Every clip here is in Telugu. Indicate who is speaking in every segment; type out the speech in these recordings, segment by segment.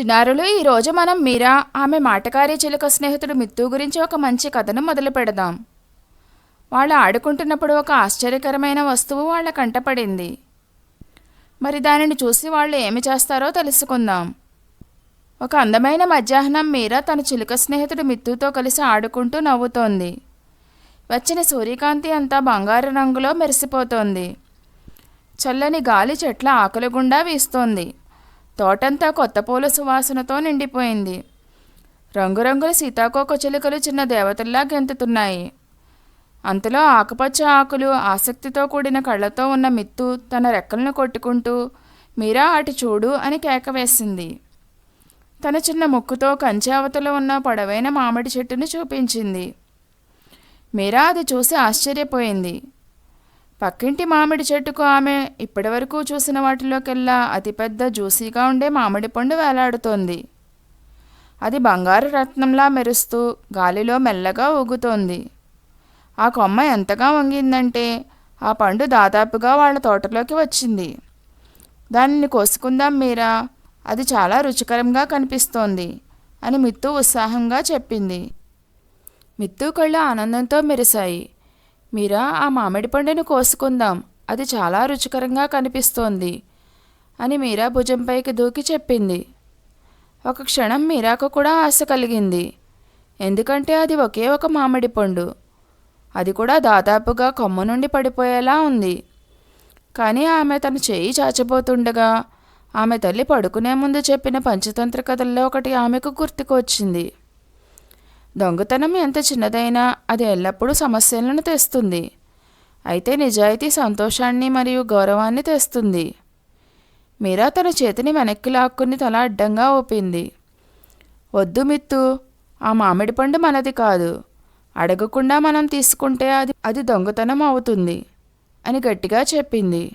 Speaker 1: చిన్నారులు ఈరోజు మనం మీరా ఆమె మాటకారి చిలుక స్నేహితుడు మిత్తు గురించి ఒక మంచి కథను మొదలు పెడదాం. వాళ్ళు ఆడుకుంటున్నప్పుడు ఒక ఆశ్చర్యకరమైన వస్తువు వాళ్ళ కంటపడింది మరి దానిని చూసి వాళ్ళు ఏమి చేస్తారో తెలుసుకుందాం. ఒక అందమైన మధ్యాహ్నం మీరా తన చిలుక స్నేహితుడు మిత్తుతో కలిసి ఆడుకుంటూ నవ్వుతోంది. వచ్చిన సూర్యకాంతి అంతా బంగారు రంగులో మెరిసిపోతోంది. చల్లని గాలి చెట్ల ఆకుల గుండా వీస్తోంది. తోటంతా కొత్త పూల సువాసనతో నిండిపోయింది. రంగురంగుల సీతాకోక చిలుకలు చిన్న దేవతల్లా గెంతుతున్నాయి. అంతలో ఆకుపచ్చ ఆకులు ఆసక్తితో కూడిన కళ్ళతో ఉన్న మిత్తు తన రెక్కలను కొట్టుకుంటూ మీరా అటు చూడు అని కేక వేసింది. తన చిన్న ముక్కుతో కంచె ఉన్న పొడవైన మామిడి చెట్టును చూపించింది. మీరా అది చూసి ఆశ్చర్యపోయింది. పక్కింటి మామిడి చెట్టుకు ఆమె ఇప్పటివరకు చూసిన వాటిలోకెల్లా అతిపెద్ద జ్యూసీగా ఉండే మామిడి పండు వేలాడుతోంది. అది బంగారు రత్నంలా మెరుస్తూ గాలిలో మెల్లగా ఊగుతోంది. ఆ కొమ్మ ఎంతగా వంగిందంటే ఆ పండు దాదాపుగా వాళ్ళ తోటలోకి వచ్చింది. దానిని కోసుకుందాం మీరా అది చాలా రుచికరంగా కనిపిస్తోంది అని మిత్తు ఉత్సాహంగా చెప్పింది. మిత్తు కళ్ళు ఆనందంతో మెరిశాయి. మీరా ఆ మామిడి పండును కోసుకుందాం. అది చాలా రుచికరంగా కనిపిస్తోంది అని మీరా భుజంపైకి దూకి చెప్పింది. ఒక క్షణం మీరాకు కూడా ఆశ కలిగింది. ఎందుకంటే అది ఒకే ఒక మామిడి పండు. అది కూడా దాదాపుగా కొమ్మ నుండి పడిపోయేలా ఉంది. కానీ ఆమె తన చేయి చాచబోతుండగా ఆమె తల్లి పడుకునే ముందు చెప్పిన పంచతంత్ర కథల్లో ఒకటి ఆమెకు గుర్తుకొచ్చింది. దొంగతనం ఎంత చిన్నదైనా అది ఎల్లప్పుడూ సమస్యలను తెస్తుంది. అయితే నిజాయితీ సంతోషాన్ని మరియు గౌరవాన్ని తెస్తుంది. మీరా తన చేతిని వెనక్కి లాక్కుని తల అడ్డంగా ఊపింది. వద్దు మిత్తు ఆ మామిడి పండు మనది కాదు. అడగకుండా మనం తీసుకుంటే అది అది దొంగతనం అవుతుంది అని గట్టిగా చెప్పింది.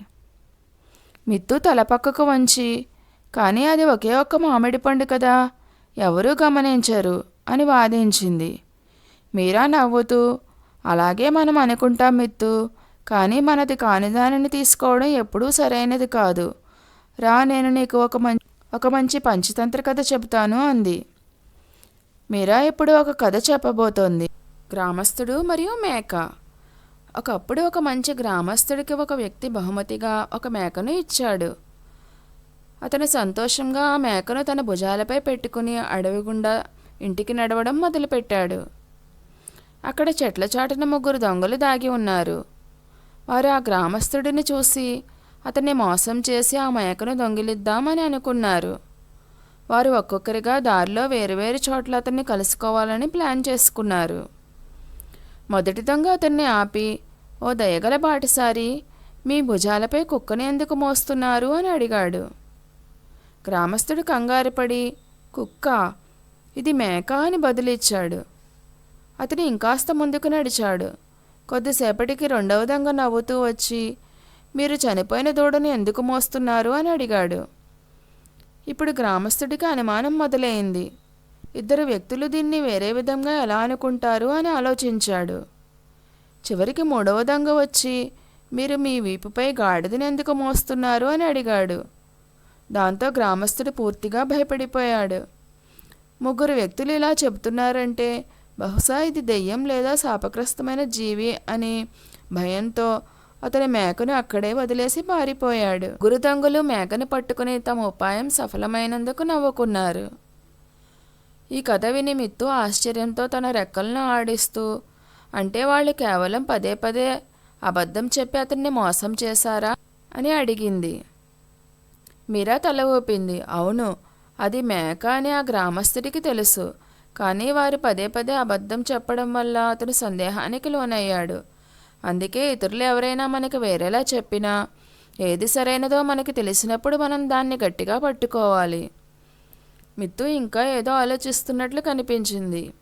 Speaker 1: మిత్తు తలపక్కకు వంచి కానీ అది ఒకే ఒక్క మామిడి పండు కదా ఎవరూ గమనించరు. అని వాదించింది. మీరా నవ్వుతూ అలాగే మనం అనుకుంటాం మిత్తు కానీ మనది కాని దానిని తీసుకోవడం ఎప్పుడూ సరైనది కాదు. రా నేను నీకు ఒక మంచి ఒక మంచి పంచతంత్ర కథ చెబుతాను అంది. మీరా ఇప్పుడు ఒక కథ చెప్పబోతోంది. గ్రామస్థుడు మరియు మేక. ఒకప్పుడు ఒక మంచి గ్రామస్తుడికి ఒక వ్యక్తి బహుమతిగా ఒక మేకను ఇచ్చాడు. అతను సంతోషంగా ఆ మేకను తన భుజాలపై పెట్టుకుని అడవి గుండా ఇంటికి నడవడం మొదలుపెట్టాడు. అక్కడ చెట్ల చాటున ముగ్గురు దొంగలు దాగి ఉన్నారు. వారు ఆ గ్రామస్తుడిని చూసి అతన్ని మోసం చేసి ఆ మేకను దొంగిలిద్దామని అనుకున్నారు. వారు ఒక్కొక్కరిగా దారిలో వేరువేరు చోట్ల అతన్ని కలుసుకోవాలని ప్లాన్ చేసుకున్నారు. మొదటి దొంగ అతన్ని ఆపి ఓ దయగల బాటసారి మీ భుజాలపై కుక్కని ఎందుకు మోస్తున్నారు? అని అడిగాడు. గ్రామస్తుడు కంగారుపడి కుక్క ఇది మేక అని బదులిచ్చాడు. అతను ఇంకాస్త ముందుకు నడిచాడు. కొద్దిసేపటికి రెండవ దొంగ నవ్వుతూ వచ్చి మీరు చనిపోయిన దూడను ఎందుకు మోస్తున్నారు అని అడిగాడు. ఇప్పుడు గ్రామస్తుడికి అనుమానం మొదలైంది. ఇద్దరు వ్యక్తులు దీన్ని వేరే విధంగా ఎలా అనుకుంటారు అని ఆలోచించాడు. చివరికి మూడవ దొంగ వచ్చి మీరు మీ వీపుపై గాడిదని ఎందుకు మోస్తున్నారు అని అడిగాడు. దాంతో గ్రామస్తుడు పూర్తిగా భయపడిపోయాడు. ముగ్గురు వ్యక్తులు ఇలా చెబుతున్నారంటే బహుశా ఇది దెయ్యం లేదా శాపగ్రస్తమైన జీవి అని భయంతో అతని మేకను అక్కడే వదిలేసి పారిపోయాడు. గురుదంగులు మేకను పట్టుకుని తమ ఉపాయం సఫలమైనందుకు నవ్వుకున్నారు. ఈ కథ విని మిత్తు ఆశ్చర్యంతో తన రెక్కలను ఆడిస్తూ అంటే వాళ్ళు కేవలం పదే పదే అబద్ధం చెప్పి అతన్ని మోసం చేశారా అని అడిగింది. మీరా తల ఊపింది. అవును అది మేక అని ఆ గ్రామస్తుడికి తెలుసు. కానీ వారు పదే పదే అబద్ధం చెప్పడం వల్ల అతను సందేహానికి లోనయ్యాడు. అందుకే ఇతరులు ఎవరైనా మనకు వేరేలా చెప్పినా ఏది సరైనదో మనకి తెలిసినప్పుడు మనం దాన్ని గట్టిగా పట్టుకోవాలి. మిత్తు ఇంకా ఏదో ఆలోచిస్తున్నట్లు కనిపించింది.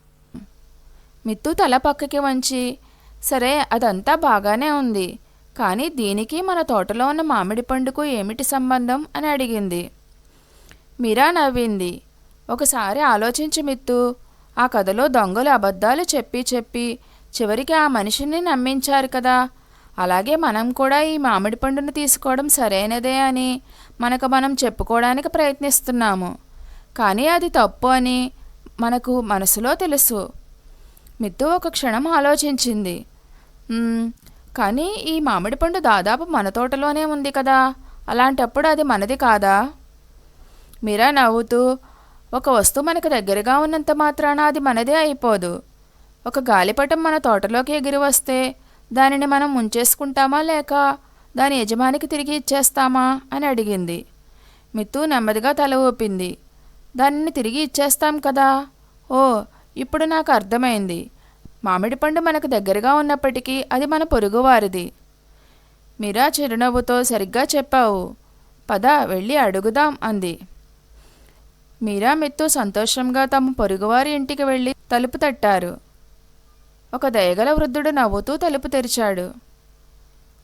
Speaker 1: మిత్తు తల పక్కకి వంచి సరే అదంతా బాగానే ఉంది. కానీ దీనికి మన తోటలో ఉన్న మామిడి పండుకు ఏమిటి సంబంధం అని అడిగింది. మీరా నవ్వింది. ఒకసారి ఆలోచించి మిత్తు ఆ కథలో దొంగలు అబద్ధాలు చెప్పి చెప్పి చివరికి ఆ మనిషిని నమ్మించారు కదా. అలాగే మనం కూడా ఈ మామిడి పండును తీసుకోవడం సరైనదే అని మనకు మనం చెప్పుకోవడానికి ప్రయత్నిస్తున్నాము. కానీ అది తప్పు అని మనకు మనసులో తెలుసు. మిత్తు ఒక క్షణం ఆలోచించింది. కానీ ఈ మామిడి పండు దాదాపు మన తోటలోనే ఉంది కదా. అలాంటప్పుడు అది మనది కాదా? మీరా నవ్వుతూ ఒక వస్తువు మనకు దగ్గరగా ఉన్నంత మాత్రాన అది మనదే అయిపోదు. ఒక గాలిపటం మన తోటలోకి ఎగిరి వస్తే దానిని మనం ముంచేసుకుంటామా లేక దాని యజమానికి తిరిగి ఇచ్చేస్తామా? అని అడిగింది. మిత్తు నెమ్మదిగా తల ఊపింది. దానిని తిరిగి ఇచ్చేస్తాం కదా. ఓ ఇప్పుడు నాకు అర్థమైంది. మామిడి పండు మనకు దగ్గరగా ఉన్నప్పటికీ అది మన పొరుగువారిది. మీరా చిరునవ్వుతో సరిగ్గా చెప్పావు. పద వెళ్ళి అడుగుదాం అంది. మీరామిత్తూ సంతోషంగా తమ పొరుగువారి ఇంటికి వెళ్ళి తలుపు తట్టారు. ఒక దయగల వృద్ధుడు నవ్వుతూ తలుపు తెరిచాడు.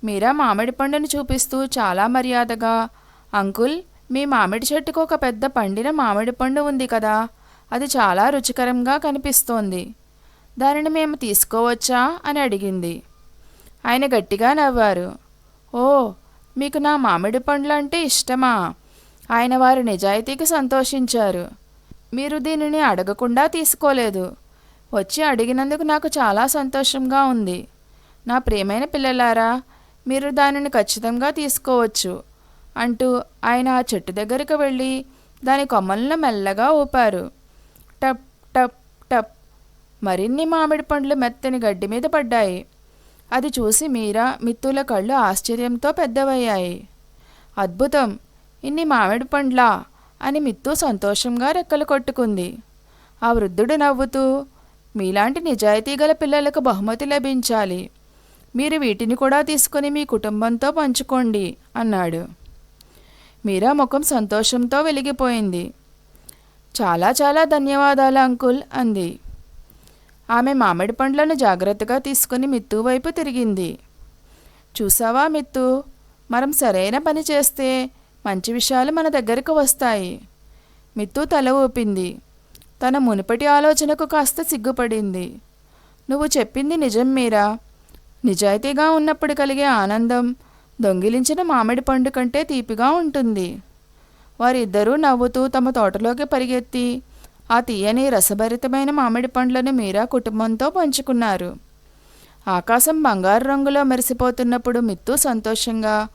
Speaker 1: మీరా మామిడి పండును చూపిస్తూ చాలా మర్యాదగా అంకుల్ మీ మామిడి చెట్టుకు ఒక పెద్ద పండిన మామిడి పండు ఉంది కదా అది చాలా రుచికరంగా కనిపిస్తోంది. దానిని మేము తీసుకోవచ్చా? అని అడిగింది. ఆయన గట్టిగా నవ్వారు. ఓ మీకు నా మామిడి పండ్లు అంటే ఇష్టమా? ఆయన వారి నిజాయితీకి సంతోషించారు. మీరు దీనిని అడగకుండా తీసుకోలేదు. వచ్చి అడిగినందుకు నాకు చాలా సంతోషంగా ఉంది. నా ప్రియమైన పిల్లలారా మీరు దానిని ఖచ్చితంగా తీసుకోవచ్చు అంటూ ఆయన ఆ చెట్టు దగ్గరికి వెళ్ళి దాని కొమ్మలను మెల్లగా ఊపారు. టప్ టప్ టప్ మరిన్ని మామిడి పండ్లు మెత్తని గడ్డి మీద పడ్డాయి. అది చూసి మీరా మిత్తుల కళ్ళు ఆశ్చర్యంతో పెద్దవయ్యాయి. అద్భుతం! ఇన్ని మామిడి పండ్లా? అని మిత్తు సంతోషంగా రెక్కలు కొట్టుకుంది. ఆ వృద్ధుడు నవ్వుతూ మీలాంటి నిజాయితీ గల పిల్లలకు బహుమతి లభించాలి. మీరు వీటిని కూడా తీసుకుని మీ కుటుంబంతో పంచుకోండి అన్నాడు. మీరా ముఖం సంతోషంతో వెలిగిపోయింది. చాలా చాలా ధన్యవాదాలు అంకుల్ అంది. ఆమె మామిడి పండ్లను జాగ్రత్తగా తీసుకుని మిత్తు వైపు తిరిగింది. చూసావా మిత్తు? మనం సరైన పని చేస్తే మంచి విషయాలు మన దగ్గరకు వస్తాయి. మిత్తు తల ఊపింది. తన మునుపటి ఆలోచనకు కాస్త సిగ్గుపడింది. నువ్వు చెప్పింది నిజం మీరా? నిజాయితీగా ఉన్నప్పుడు కలిగే ఆనందం దొంగిలించిన మామిడి పండు కంటే తీపిగా ఉంటుంది. వారిద్దరూ నవ్వుతూ తమ తోటలోకి పరిగెత్తి ఆ తీయని రసభరితమైన మామిడి పండ్లను మీరా కుటుంబంతో పంచుకున్నారు. ఆకాశం బంగారు రంగులో మెరిసిపోతున్నప్పుడు మిత్తు సంతోషంగా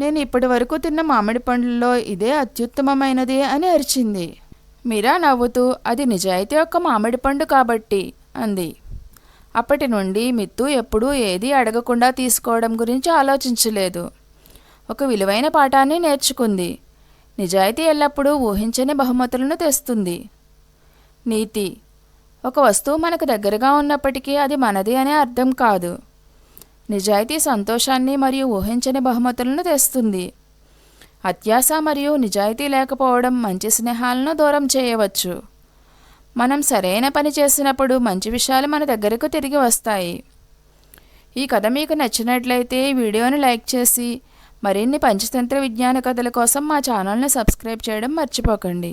Speaker 1: నేను ఇప్పటి వరకు తిన్న మామిడి పండ్లలో ఇదే అత్యుత్తమమైనది అని అరిచింది. మీరా నవ్వుతూ అది నిజాయితీ యొక్క మామిడి పండు కాబట్టి అంది. అప్పటి నుండి మిత్తు ఎప్పుడూ ఏదీ అడగకుండా తీసుకోవడం గురించి ఆలోచించలేదు. ఒక విలువైన పాఠాన్ని నేర్చుకుంది. నిజాయితీ ఎల్లప్పుడూ ఊహించని బహుమతులను తెస్తుంది. నీతి. ఒక వస్తువు మనకు దగ్గరగా ఉన్నప్పటికీ అది మనది అనే అర్థం కాదు. నిజాయితీ సంతోషాన్ని మరియు ఊహించని బహుమతులను తెస్తుంది. అత్యాశ మరియు నిజాయితీ లేకపోవడం మంచి స్నేహాలను దూరం చేయవచ్చు. మనం సరైన పని చేసినప్పుడు మంచి విషయాలు మన దగ్గరకు తిరిగి వస్తాయి. ఈ కథ మీకు నచ్చినట్లయితే వీడియోను వీడియోని లైక్ చేసి మరిన్ని పంచతంత్ర విజ్ఞాన కథల కోసం మా ఛానల్ని సబ్స్క్రైబ్ చేయడం మర్చిపోకండి.